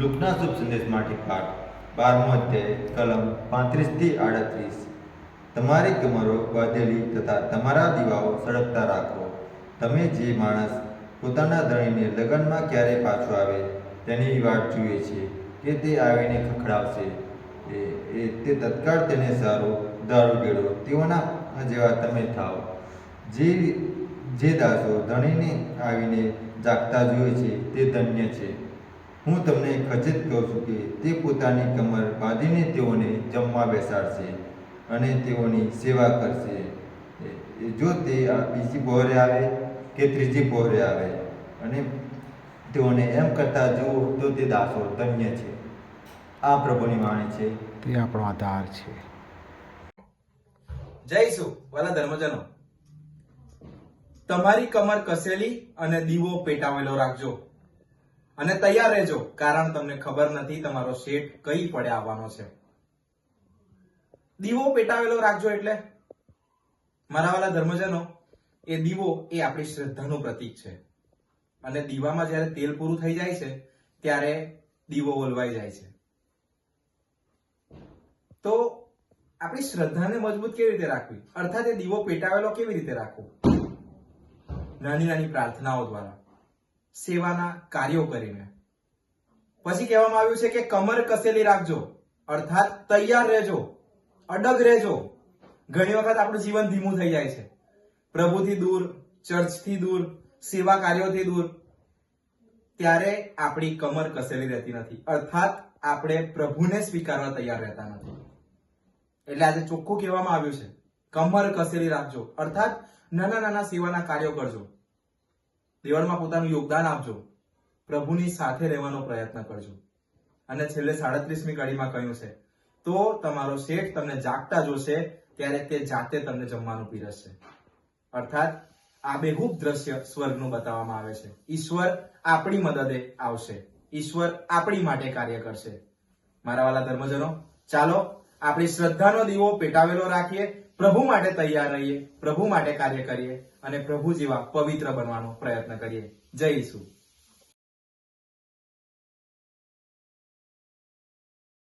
લુકના શુભ સંદેશ માટે પાઠ બારમો અધ્યાય, કલમ પાંત્રીસથી આડત્રીસ. તમારી કમરો બાંધેલી તથા તમારા દીવાઓ સળગતા રાખો. તમે જે માણસ પોતાના ધણીને લગ્નમાં ક્યારે પાછો આવે તેની વાટ જુએ છે કે તે આવીને ખખડાવશે. એ તે તત્કાળ તેને સારો દારૂ ગેડો તેઓના જેવા તમે થાઓ. જે જે દાસો ધણીને આવીને જાગતા જોઈએ છે તે ધન્ય છે. હું તમને ખચિત કહું છું કે તે પોતાની કમર બાંધીને તેઓને જમવા બેસાડશે અને તેઓની સેવા કરશે. જો તે આ બીજી પહોરે આવે કે ત્રીજી પહોરે આવે અને તેઓને એમ કરતા જુઓ તો તે દાસો ધન્ય છે. આ પ્રભુની વાણી છે. તે આપણો આધાર છે. જયસુ વાલા ધર્મજનો. તમારી કમર કસેલી અને દીવો પેટાવેલો રાખજો. અને તૈયાર રહેજો, કારણ તમને ખબર નથી તમારો શેઠ કઈ પડે આવવાનો છે. દીવો પેટાવેલો રાખજો એટલે. મારા વાલા ધર્મજનો, એ દીવો એ આપણી શ્રદ્ધાનું પ્રતીક છે. અને દીવામાં જ્યારે તેલ પૂરું થઈ જાય છે, ત્યારે દીવો ઓલવાઈ જાય છે. તો આપણી શ્રદ્ધાને મજબૂત કેવી રીતે રાખવી? અર્થાત એ દીવો પેટાવેલો કેવી રીતે રાખવો? નાની નાની પ્રાર્થનાઓ દ્વારા. સેવાના કાર્યો કરીને. પછી કહેવામાં આવ્યું છે કે કમર કસેલી રાખજો. અર્થાત તૈયાર રહેજો. અડગ રહેજો. ઘણી વખત આપણું જીવન ધીમું થઈ જાય છે. પ્રભુથી દૂર, ચર્ચથી દૂર, સેવા કાર્યોથી દૂર. ત્યારે આપણી કમર કસેલી રહેતી નથી. અર્થાત આપણે પ્રભુને સ્વીકારવા તૈયાર રહેતા નથી. એટલે આજે ચોખ્ખું કહેવામાં આવ્યું છે. કમર કસેલી રાખજો. અર્થાત નાના નાના સેવાના કાર્યો કરજો. દેવળમાં પોતાનું યોગદાન આપજો. પ્રભુની સાથે રહેવાનો પ્રયત્ન કરજો. અને છેલ્લે સાડત્રીસમી કડીમાં કહ્યું છે, તો તમારો શેઠ તમને જાગતા જોશે ત્યારે તે જાતે તમને જમવાનું પીરસશે. અર્થાત, આ બેહૂબ દ્રશ્ય સ્વર્ગનું બતાવવામાં આવે છે. ઈશ્વર આપણી મદદે આવશે. ઈશ્વર આપણી માટે કાર્ય કરશે. મારા વાલા ધર્મજનો, ચાલો આપણી શ્રદ્ધાનો દીવો પેટાવેલો રાખીએ પ્રભુ માટે તૈયાર રહીએ, પ્રભુ માટે કાર્ય કરીએ અને પ્રભુ જેવા પવિત્ર બનવાનો પ્રયત્ન કરીએ. જય ઈસુ.